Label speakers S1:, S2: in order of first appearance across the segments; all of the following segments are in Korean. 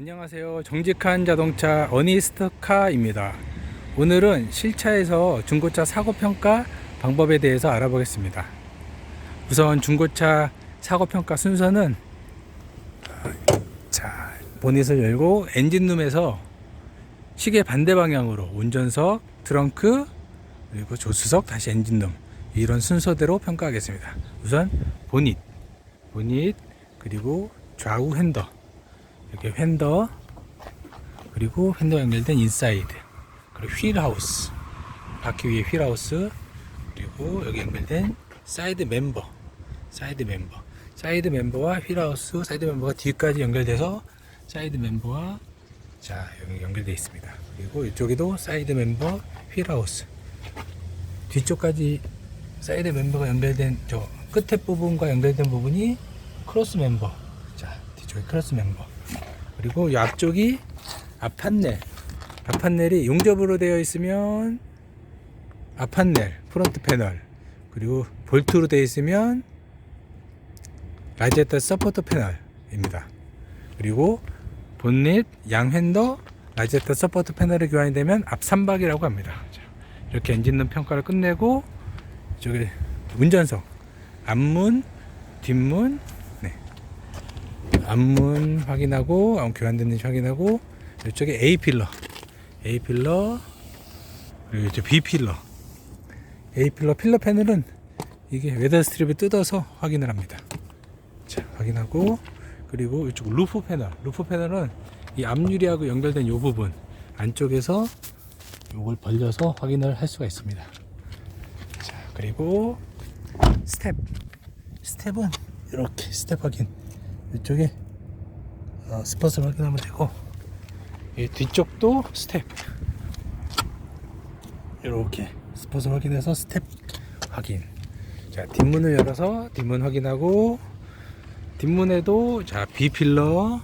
S1: 안녕하세요. 정직한 자동차 어니스트카입니다. 오늘은 실차에서 중고차 사고 평가 방법에 대해서 알아보겠습니다. 우선 중고차 사고 평가 순서는 어, 자 보닛을 열고 엔진룸에서 시계 반대 방향으로 운전석, 트렁크 그리고 조수석 다시 엔진룸 이런 순서대로 평가하겠습니다. 우선 보닛, 보닛 그리고 좌우 핸더 이렇게 휀더 그리고 휀더 연결된 인사이드 그리고 휠하우스 바퀴 위에 휠하우스 그리고 여기 연결된 사이드 멤버 사이드 멤버. 사이드 멤버와 휠하우스 사이드 멤버가 뒤까지 연결돼서 사이드 멤버와 자 여기 연결되어 있습니다. 그리고 이쪽에도 사이드 멤버 휠하우스. 뒤쪽까지 사이드 멤버가 연결된 저 끝에 부분과 연결된 부분이 크로스 멤버. 자 뒤쪽에 크로스 멤버 그리고 이 앞쪽이 앞판넬. 앞판넬이 용접으로 되어 있으면 앞판넬 프론트 패널. 그리고 볼트로 되어 있으면 라제타 서포터 패널입니다. 그리고 본닛 양핸더 라제타 서포트 패널이 교환이 되면 앞 삼박이라고 합니다. 자, 이렇게 엔진룸 평가를 끝내고 이쪽에 운전석 앞문 뒷문 네. 앞문 확인하고 아, 교환됐는지 확인하고 이쪽에 A 필러. A 필러 그리고 이쪽 B 필러. A 필러 필러 패널은 이게 웨더 스트립을 뜯어서 확인을 합니다. 자 확인하고 그리고 이쪽 루프 패널. 루프 패널은 이 앞유리하고 연결된 이 부분 안쪽에서 이걸 벌려서 확인을 할 수가 있습니다. 자 그리고 스텝. 스텝은 이렇게 스텝 확인. 이쪽에 어, 스팟을 확인하면 되고. 이 뒤쪽도 스텝. 이렇게 스팟을 확인해서 스텝 확인. 자 뒷문을 열어서 뒷문 확인하고 뒷문에도 자 B필러.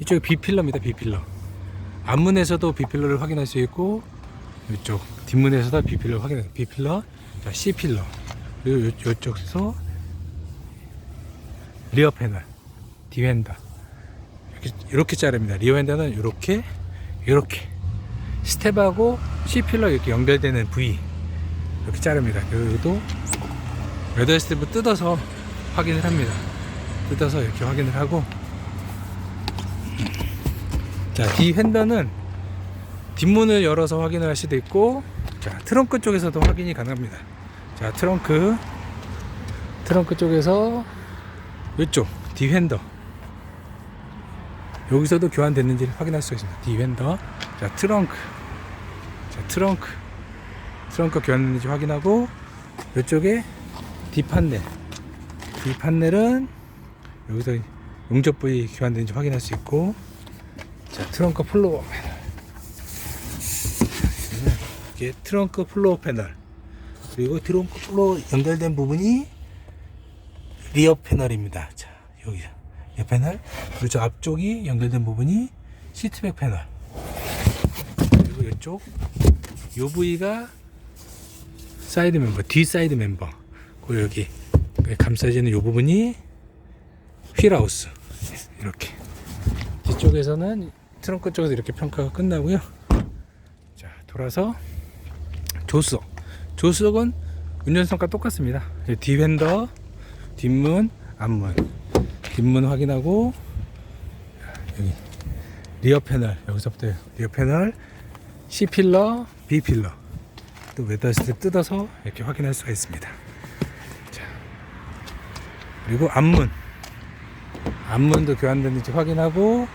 S1: 이쪽에 B필러입니다 B필러. 앞문에서도 B필러를 확인할 수 있고 이쪽 뒷문에서도 B필러 확인해요 B필러. 자 C필러. 그리고 요, 요쪽에서 리어 패널 디핸더 이렇게, 이렇게 자릅니다. 리어 핸더는 이렇게 이렇게. 스텝하고 C필러 이렇게 연결되는 부위. 이렇게 자릅니다. 그리고 레더 스텝을 뜯어서 확인을 합니다. 뜯어서 이렇게 확인을 하고. 자 D 핸더는 뒷문을 열어서 확인을 할 수도 있고 자 트렁크 쪽에서도 확인이 가능합니다. 자 트렁크. 트렁크 쪽에서 이쪽 D 핸더 여기서도 교환됐는지를 확인할 수 있습니다. 핸더. 자 트렁크. 자 트렁크. 트렁크 교환됐는지 확인하고 이쪽에 D 판넬. D 판넬은 여기서 용접 부위 교환되는지 확인할 수 있고. 자 트렁크 플로어 이게 트렁크 플로어 패널. 그리고 트렁크 플로어 연결된 부분이 리어 패널입니다. 자 여기 리어 패널 그리고 저 앞쪽이 연결된 부분이 시트백 패널. 그리고 이쪽 요 부위가 사이드 멤버 뒤 사이드 멤버. 그리고 여기 감싸지는 요 부분이 휠하우스. 이렇게. 뒤쪽에서는 트렁크 쪽에서 이렇게 평가가 끝나고요. 자 돌아서 조수석. 조수석은 운전석과 똑같습니다. 뒤핸더 뒷문 앞문 뒷문 확인하고 여기 리어 패널 여기서부터 리어 패널 C 필러 B 필러 또 웨더 스텝 뜯어서 이렇게 확인할 수가 있습니다. 자 그리고 앞문. 앞문도 교환됐는지 확인하고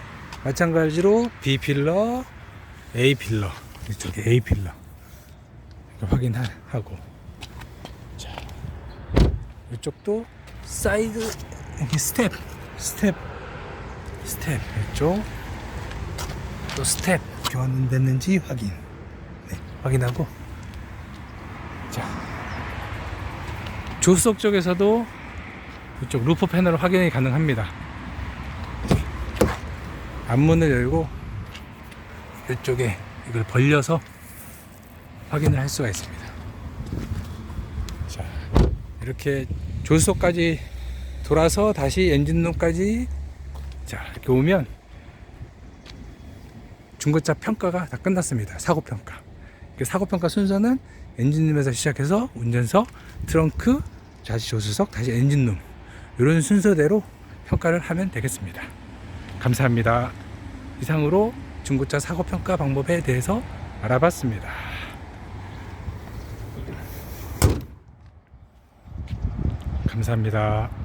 S1: 마찬가지로 B 필러, A 필러 이쪽에 A 필러. 확인하고. 자 이쪽도 사이드 이렇게 스텝 스텝 스텝 이쪽 또 스텝 교환됐는지 확인. 네, 확인하고. 자 조수석 쪽에서도 이쪽 루프 패널 확인이 가능합니다. 앞문을 열고 이쪽에 이걸 벌려서 확인을 할 수가 있습니다. 자, 이렇게 조수석까지 돌아서 다시 엔진룸까지 자, 이렇게 오면 중고차 평가가 다 끝났습니다. 사고 평가. 그 사고 평가 순서는 엔진룸에서 시작해서 운전석, 트렁크, 좌식 조수석, 다시 엔진룸 이런 순서대로 평가를 하면 되겠습니다. 감사합니다. 이상으로 중고차 사고 평가 방법에 대해서 알아봤습니다. 감사합니다.